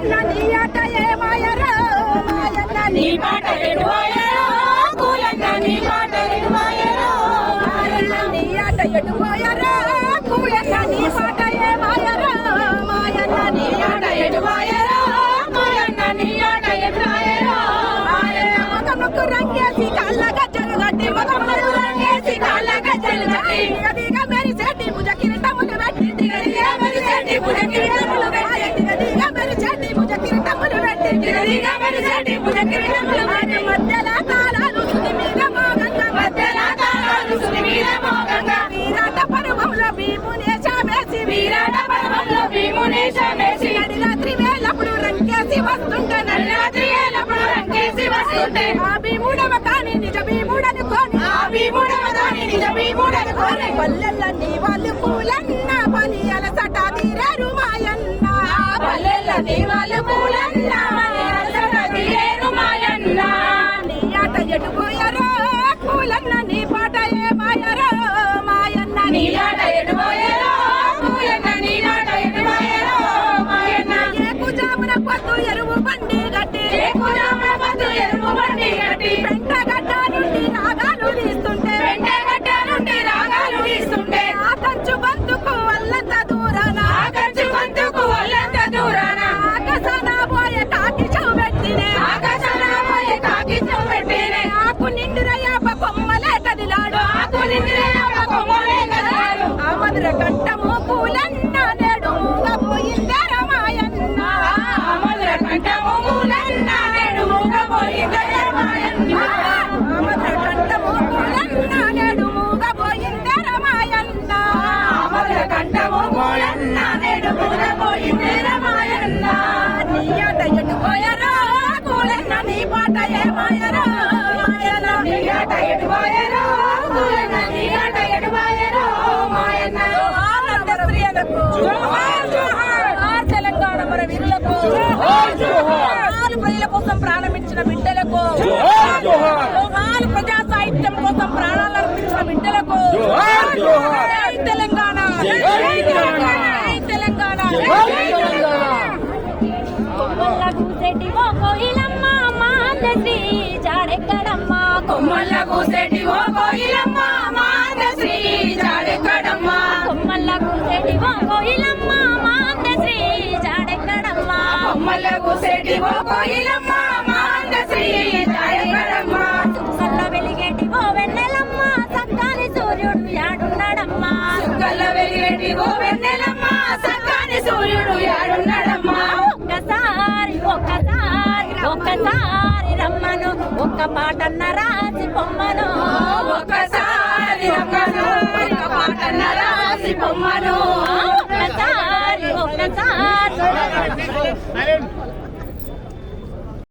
కూలన్న నీ ఆట ఏమాయరో? మాయన్న నీ పాట ఎడువాయరో కూలన్న నీ పాట ఎడువాయరో మాయన్న నీ ఆట ఎడువాయరో కూలన్న నీ పాట ఏమాయరో? మాయన్న నీ ఆట ఎడువాయరో కూలన్న నీ ఆట ఎడువాయరో మాయన్న ముఖముకు రంగేసి కళ్ళ గజ్జలు గట్టి ముఖముకు రంగేసి కళ్ళ గజ్జలు గట్టి దిగ మెరిసేటి భుజ కిరీటములు పెట్టి దిగ మెరిసేటి భుజ కిరీటములు మెరిసేటి భుజ వాళ్ళు పూలన్న పని అలసట తీరారు మాయన్న. పల్లెల్లన్నీ వాళ్ళు కదిలాడు ఆకు కంఠము పూలన్న నేడు కంఠము పూలన్న నేడు కంఠము పూలన్న నేడు కంఠము పూలన్న నేడు నీ ఆట నీ పాట ఏమాయరో తెలంగాణ తెలంగాణ. కొమ్మల్ల కూసెటి ఓ కోయిలమ్మ మాందశ్రీ జాడెక్కడమ్మ. కొమ్మల్ల కూసేటి ఓ కోయిలమ్మ మాందశ్రీ జాడెక్కడమ్మ. కొమ్మల్ల కూసెటి ఓ కోయిలమ్మ మాందశ్రీ జాడెక్కడమ్మ. కొమ్మల్ల కూసేటి ఓ కోయిలమ్మ మాందశ్రీ జాడెక్కడమ్మ కల్ల వెలిగేటి ఓ వెన్నెలమ్మ సక్కాని సూర్యుడు యాడున్నాడమ్మ ఒక్కసారి ఒక్కసారి ఒక్కసారి రమ్మను ఒక్క పాటన్న రాసి పొమ్మను. ఒక్కసారి రమ్మను ఒక పాటన్న రాసి పొమ్మను.